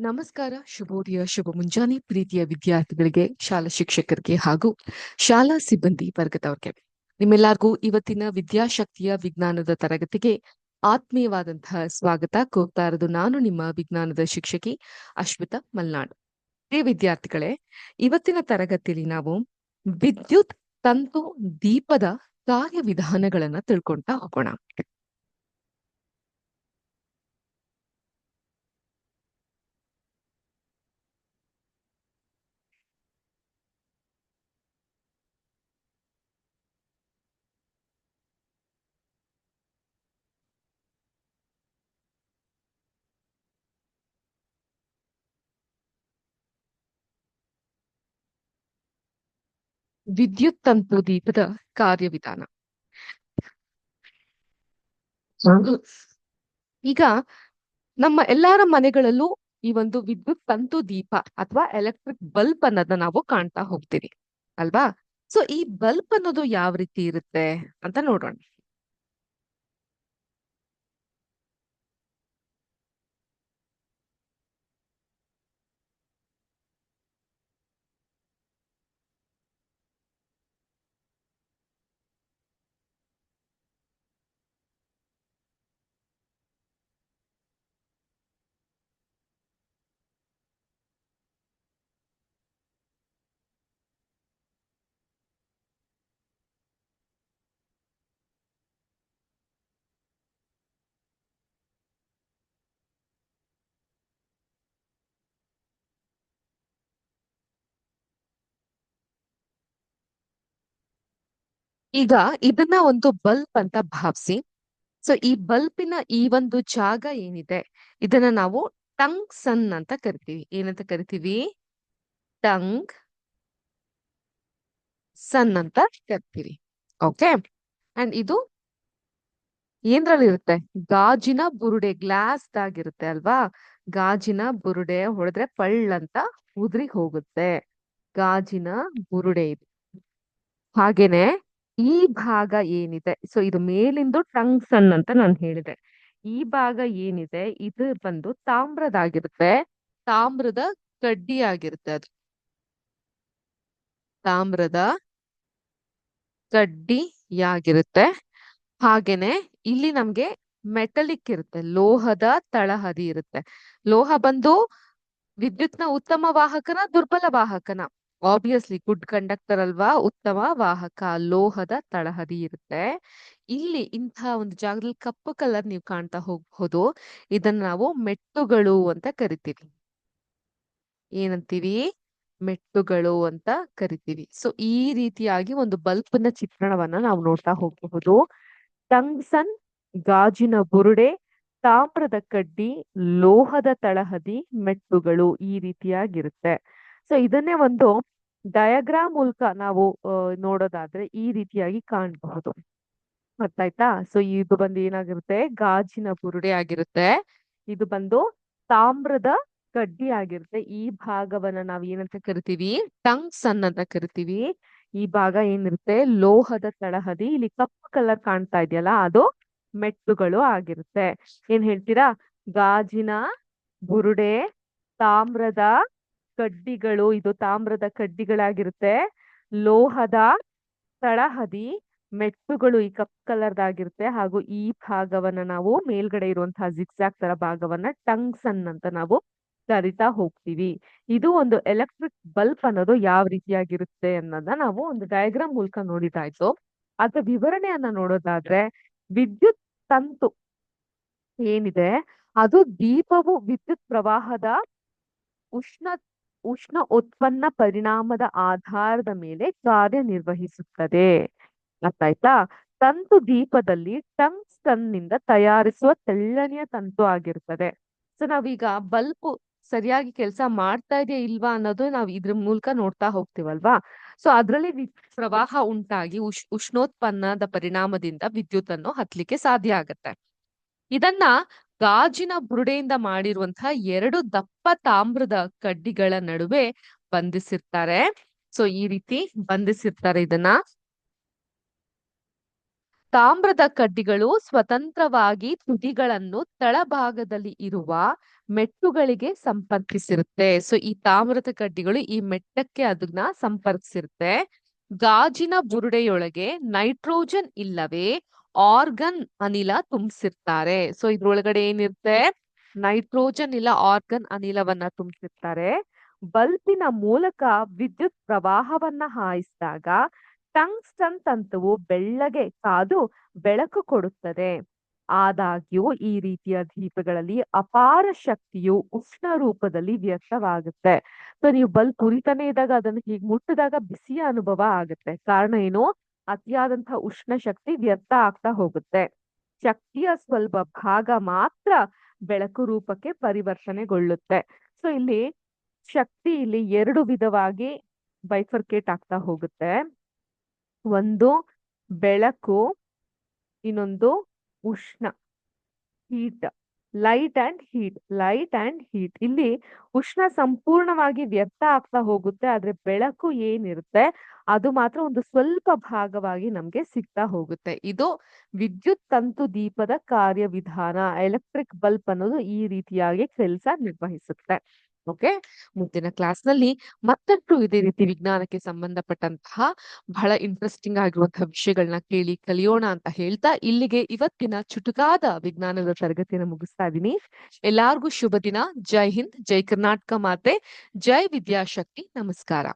ನಮಸ್ಕಾರ, ಶುಭೋದಯ ಶುಭ ಮುಂಜಾನೆ ಪ್ರೀತಿಯ ವಿದ್ಯಾರ್ಥಿಗಳಿಗೆ, ಶಾಲಾ ಶಿಕ್ಷಕರಿಗೆ ಹಾಗೂ ಶಾಲಾ ಸಿಬ್ಬಂದಿ ವರ್ಗದವರಿಗೆ. ನಿಮ್ಮೆಲ್ಲರಿಗೂ ಇವತ್ತಿನ ವಿದ್ಯಾಶಕ್ತಿಯ ವಿಜ್ಞಾನದ ತರಗತಿಗೆ ಆತ್ಮೀಯವಾದಂತಹ ಸ್ವಾಗತ. ಕೋರ್ತಾ ಇರೋದು ನಾನು, ನಿಮ್ಮ ವಿಜ್ಞಾನದ ಶಿಕ್ಷಕಿ ಅಶ್ವಿತಾ ಮಲ್ನಾಡ್. ಪ್ರಿಯ ವಿದ್ಯಾರ್ಥಿಗಳೇ, ಇವತ್ತಿನ ತರಗತಿಯಲ್ಲಿ ನಾವು ವಿದ್ಯುತ್ ತಂತು ದೀಪದ ಕಾರ್ಯವಿಧಾನಗಳನ್ನ ತಿಳ್ಕೊಂತ ಹೋಗೋಣ. ವಿದ್ಯುತ್ ತಂತು ದೀಪದ ಕಾರ್ಯವಿಧಾನ. ಈಗ ನಮ್ಮ ಎಲ್ಲಾರ ಮನೆಗಳಲ್ಲೂ ಈ ಒಂದು ವಿದ್ಯುತ್ ತಂತು ದೀಪ ಅಥವಾ ಎಲೆಕ್ಟ್ರಿಕ್ ಬಲ್ಬ್ ಅನ್ನೋದನ್ನ ನಾವು ಕಾಣ್ತಾ ಹೋಗ್ತೀವಿ, ಅಲ್ವಾ? ಸೊ ಈ ಬಲ್ಬ್ ಅನ್ನೋದು ಯಾವ ರೀತಿ ಇರುತ್ತೆ ಅಂತ ನೋಡೋಣ. ಈಗ ಇದನ್ನ ಒಂದು ಬಲ್ಬ್ ಅಂತ ಭಾವಿಸಿ. ಸೊ ಈ ಬಲ್ಬಿನ ಈ ಒಂದು ಜಾಗ ಏನಿದೆ? ಇದನ್ನ ನಾವು ಟಂಗ್ ಸನ್ ಅಂತ ಕರಿತೀವಿ. ಏನಂತ ಕರಿತೀವಿ? ಟಂಗ್ ಸನ್ ಅಂತ ಕರಿತೀವಿ. ಓಕೆ ಅಂಡ್ ಇದು ಏನ್ರಲ್ಲಿರುತ್ತೆ ಗಾಜಿನ ಬುರುಡೆ ಗ್ಲಾಸ್ ಆಗಿರುತ್ತೆ ಅಲ್ವಾ? ಗಾಜಿನ ಬುರುಡೆ ಹೊಡೆದ್ರೆ ಪಳ್ಳ ಅಂತ ಉದ್ರಿ ಹೋಗುತ್ತೆ. ಗಾಜಿನ ಬುರುಡೆ ಇದು. ಹಾಗೇನೆ ಈ ಭಾಗ ಏನಿದೆ? ಸೊ ಇದು ಮೇಲಿಂದು ಟಂಗ್ ಸನ್ ಅಂತ ನಾನು ಹೇಳಿದೆ. ಈ ಭಾಗ ಏನಿದೆ? ಇದು ಬಂದು ತಾಮ್ರದಾಗಿರುತ್ತೆ. ತಾಮ್ರದ ಕಡ್ಡಿ ಆಗಿರುತ್ತೆ ಅದು. ತಾಮ್ರದ ಕಡ್ಡಿಯಾಗಿರುತ್ತೆ. ಹಾಗೇನೆ ಇಲ್ಲಿ ನಮ್ಗೆ ಮೆಟಲಿಕ್ ಇರುತ್ತೆ. ಲೋಹದ ತಳಹದಿ ಇರುತ್ತೆ. ಲೋಹ ಬಂದು ವಿದ್ಯುತ್ನ ಉತ್ತಮ ವಾಹಕನ ದುರ್ಬಲ ವಾಹಕನ. ಆಬ್ವಿಯಸ್ಲಿ ಗುಡ್ ಕಂಡಕ್ಟರ್ ಅಲ್ವಾ? ಉತ್ತಮ ವಾಹಕ, ಲೋಹದ ತಳಹದಿ ಇರುತ್ತೆ. ಇಲ್ಲಿ ಇಂತಹ ಒಂದು ಜಾಗದಲ್ಲಿ ಕಪ್ಪು ಕಲರ್ ನೀವು ಕಾಣ್ತಾ ಹೋಗ್ಬಹುದು ಇದನ್ನ ನಾವು ಮೆಟ್ಟುಗಳು ಅಂತ ಕರಿತೀವಿ. ಏನಂತೀವಿ? ಮೆಟ್ಟುಗಳು ಅಂತ ಕರಿತೀವಿ. ಸೊ ಈ ರೀತಿಯಾಗಿ ಒಂದು ಬಲ್ಬ್ನ ಚಿತ್ರಣವನ್ನ ನಾವು ನೋಡ್ತಾ ಹೋಗಬಹುದು. ಟಂಗ್ಸನ್, ಗಾಜಿನ ಬುರುಡೆ, ತಾಮ್ರದ ಕಡ್ಡಿ, ಲೋಹದ ತಳಹದಿ, ಮೆಟ್ಟುಗಳು ಈ ರೀತಿಯಾಗಿರುತ್ತೆ. ಸೊ ಇದನ್ನೇ ಒಂದು ಡಯಾಗ್ರಾಮ್ ಮೂಲಕ ನಾವು ನೋಡೋದಾದ್ರೆ ಈ ರೀತಿಯಾಗಿ ಕಾಣಬಹುದು. ಅರ್ಥ ಆಯ್ತಾ ಸೊ ಇದು ಬಂದು ಏನಾಗಿರುತ್ತೆ? ಗಾಜಿನ ಬುರುಡೆ ಆಗಿರುತ್ತೆ. ಇದು ಬಂದು ತಾಮ್ರದ ಕಡ್ಡಿ ಆಗಿರುತ್ತೆ. ಈ ಭಾಗವನ್ನ ನಾವ್ ಏನಂತ ಕರಿತೀವಿ? ಟಂಗ್ಸ್ ಅಂತ ಕರಿತೀವಿ. ಈ ಭಾಗ ಏನಿರುತ್ತೆ? ಲೋಹದ ತಳಹದಿ. ಇಲ್ಲಿ ಕಪ್ಪು ಕಲರ್ ಕಾಣ್ತಾ ಇದೆಯಲ್ಲ, ಅದು ಮೆಟ್ಟುಗಳು ಆಗಿರುತ್ತೆ. ಏನ್ ಹೇಳ್ತೀರಾ? ಗಾಜಿನ ಬುರುಡೆ, ತಾಮ್ರದ ಕಡ್ಡಿಗಳು, ಇದು ತಾಮ್ರದ ಕಡ್ಡಿಗಳಾಗಿರುತ್ತೆ. ಲೋಹದ ತಳಹದಿ ಮೆಟ್ಟುಗಳು ಈ ಕಪ್ ಕಲರ್ದಾಗಿರುತ್ತೆ. ಹಾಗೂ ಈ ಭಾಗವನ್ನ ನಾವು ಮೇಲ್ಗಡೆ ಇರುವಂತಹ ಜಿಗ್ಸಾಕ್ ತರ ಭಾಗವನ್ನ ಟಂಗ್ಸನ್ ಅಂತ ನಾವು ಕರಿತಾ ಹೋಗ್ತೀವಿ. ಇದು ಒಂದು ಎಲೆಕ್ಟ್ರಿಕ್ ಬಲ್ಬ್ ಅನ್ನೋದು ಯಾವ ರೀತಿಯಾಗಿರುತ್ತೆ ಅನ್ನೋದನ್ನ ನಾವು ಒಂದು ಡಯಾಗ್ರಾಮ್ ಮೂಲಕ ನೋಡಿದಾಯ್ತು. ಅದರ ವಿವರಣೆಯನ್ನ ನೋಡೋದಾದ್ರೆ ವಿದ್ಯುತ್ ತಂತು ಏನಿದೆ? ಅದು ದೀಪವು ವಿದ್ಯುತ್ ಪ್ರವಾಹದ ಉಷ್ಣ ಉಷ್ಣ ಉತ್ಪನ್ನ ಪರಿಣಾಮದ ಆಧಾರದ ಮೇಲೆ ಕಾರ್ಯನಿರ್ವಹಿಸುತ್ತದೆ. ಅರ್ಥಾಯ್ತಾ? ತಂತು ದೀಪದಲ್ಲಿ ಟಂಗ್ಸ್ಟನ್ನಿಂದ ತಯಾರಿಸುವ ತೆಳ್ಳನೆಯ ತಂತು ಆಗಿರುತ್ತದೆ ಸೊ ನಾವೀಗ ಬಲ್ಬ್ ಸರಿಯಾಗಿ ಕೆಲಸ ಮಾಡ್ತಾ ಇದೆಯಾ ಇಲ್ವಾ ಅನ್ನೋದು ನಾವು ಇದ್ರ ಮೂಲಕ ನೋಡ್ತಾ ಹೋಗ್ತೀವಲ್ವಾ? ಸೊ ಅದ್ರಲ್ಲಿ ಪ್ರವಾಹ ಉಂಟಾಗಿ ಉಷ್, ಉಷ್ಣೋತ್ಪನ್ನದ ಪರಿಣಾಮದಿಂದ ವಿದ್ಯುತ್ ಅನ್ನು ಹತ್ಲಿಕ್ಕೆ ಸಾಧ್ಯ ಆಗತ್ತೆ. ಇದನ್ನ ಗಾಜಿನ ಬುರುಡೆಯಿಂದ ಮಾಡಿರುವಂತಹ ಎರಡು ದಪ್ಪ ತಾಮ್ರದ ಕಡ್ಡಿಗಳ ನಡುವೆ ಬಂಧಿಸಿರ್ತಾರೆ. ಸೊ, ಈ ರೀತಿ ಬಂಧಿಸಿರ್ತಾರೆ ಇದನ್ನ. ತಾಮ್ರದ ಕಡ್ಡಿಗಳು ಸ್ವತಂತ್ರವಾಗಿ ತುದಿಗಳನ್ನು ತಳಭಾಗದಲ್ಲಿ ಇರುವ ಮೆಟ್ಟುಗಳಿಗೆ ಸಂಪರ್ಕಿಸಿರುತ್ತೆ. ಸೊ, ಈ ತಾಮ್ರದ ಕಡ್ಡಿಗಳು ಈ ಮೆಟ್ಟಕ್ಕೆ ಅದನ್ನ ಸಂಪರ್ಕಿಸಿರುತ್ತೆ. ಗಾಜಿನ ಬುರುಡೆಯೊಳಗೆ ನೈಟ್ರೋಜನ್ ಇಲ್ಲವೇ ಆರ್ಗನ್ ಅನಿಲ ತುಂಬಿಸಿರ್ತಾರೆ. ಸೊ ಇದ್ರೊಳಗಡೆ ಏನಿರುತ್ತೆ? ನೈಟ್ರೋಜನ್ ಇಲ್ಲ, ಆರ್ಗನ್ ಅನಿಲವನ್ನ ತುಂಬಿಸಿರ್ತಾರೆ. ಬಲ್ಬಿನ ಮೂಲಕ ವಿದ್ಯುತ್ ಪ್ರವಾಹವನ್ನ ಹಾಯಿಸಿದಾಗ ಟಂಗ್ಸ್ಟನ್ ತಂತುವು ಬೆಳ್ಳಗೆ ಕಾದು ಬೆಳಕು ಕೊಡುತ್ತದೆ. ಆದಾಗ್ಯೂ, ಈ ರೀತಿಯ ದೀಪಗಳಲ್ಲಿ ಅಪಾರ ಶಕ್ತಿಯು ಉಷ್ಣ ರೂಪದಲ್ಲಿ ವ್ಯರ್ಥವಾಗುತ್ತೆ. ಸೊ ನೀವು ಬಲ್ಬ್ ಉರಿತಾನೆ ಇದ್ದಾಗ ಅದನ್ನು ಹೀಗೆ ಮುಟ್ಟಿದಾಗ ಬಿಸಿಯ ಅನುಭವ ಆಗುತ್ತೆ. ಕಾರಣ ಏನು? ಅತಿಯಾದಂತಹ ಉಷ್ಣ ಶಕ್ತಿ ವ್ಯರ್ಥ ಆಗ್ತಾ ಹೋಗುತ್ತೆ. ಶಕ್ತಿಯ ಸ್ವಲ್ಪ ಭಾಗ ಮಾತ್ರ ಬೆಳಕು ರೂಪಕ್ಕೆ ಪರಿವರ್ತನೆಗೊಳ್ಳುತ್ತೆ. ಸೊ ಇಲ್ಲಿ ಶಕ್ತಿ ಇಲ್ಲಿ ಎರಡು ವಿಧವಾಗಿ ಬೈಫರ್ಕೇಟ್ ಆಗ್ತಾ ಹೋಗುತ್ತೆ. ಒಂದು ಬೆಳಕು, ಇನ್ನೊಂದು ಉಷ್ಣ heat light and heat light and heat ಇಲ್ಲಿ ಉಷ್ಣ ಸಂಪೂರ್ಣವಾಗಿ ವ್ಯರ್ಥ ಆಗ್ತಾ ಹೋಗುತ್ತೆ, ಆದ್ರೆ ಬೆಳಕು ಏನಿರುತ್ತೆ, ಅದು ಮಾತ್ರ ಒಂದು ಸ್ವಲ್ಪ ಭಾಗವಾಗಿ ನಮ್ಗೆ ಸಿಗ್ತಾ ಹೋಗುತ್ತೆ. ಇದು ವಿದ್ಯುತ್ ತಂತು ದೀಪದ ಕಾರ್ಯವಿಧಾನ, ಎಲೆಕ್ಟ್ರಿಕ್ ಬಲ್ಬ್ ಅನ್ನೋದು ಈ ರೀತಿಯಾಗಿ ಕೆಲಸ ನಿರ್ವಹಿಸುತ್ತೆ. ಓಕೆ? ಮುಂದಿನ ಕ್ಲಾಸ್ನಲ್ಲಿ ಮತ್ತಷ್ಟು ಇದೇ ರೀತಿ ವಿಜ್ಞಾನಕ್ಕೆ ಸಂಬಂಧಪಟ್ಟಂತಹ ಬಹಳ ಇಂಟ್ರೆಸ್ಟಿಂಗ್ ಆಗಿರುವಂತಹ ವಿಷಯಗಳನ್ನ ಕೇಳಿ ಕಲಿಯೋಣ ಅಂತ ಹೇಳ್ತಾ ಇಲ್ಲಿಗೆ ಇವತ್ತಿನ ಚುಟುಕಾದ ವಿಜ್ಞಾನದ ತರಗತಿಯನ್ನು ಮುಗಿಸ್ತಾ ಇದ್ದೀನಿ. ಎಲ್ಲಾರ್ಗು ಶುಭ ದಿನ ಜೈ ಹಿಂದ್, ಜೈ ಕರ್ನಾಟಕ ಮಾತೆ. ಜೈ ವಿದ್ಯಾಶಕ್ತಿ. ನಮಸ್ಕಾರ.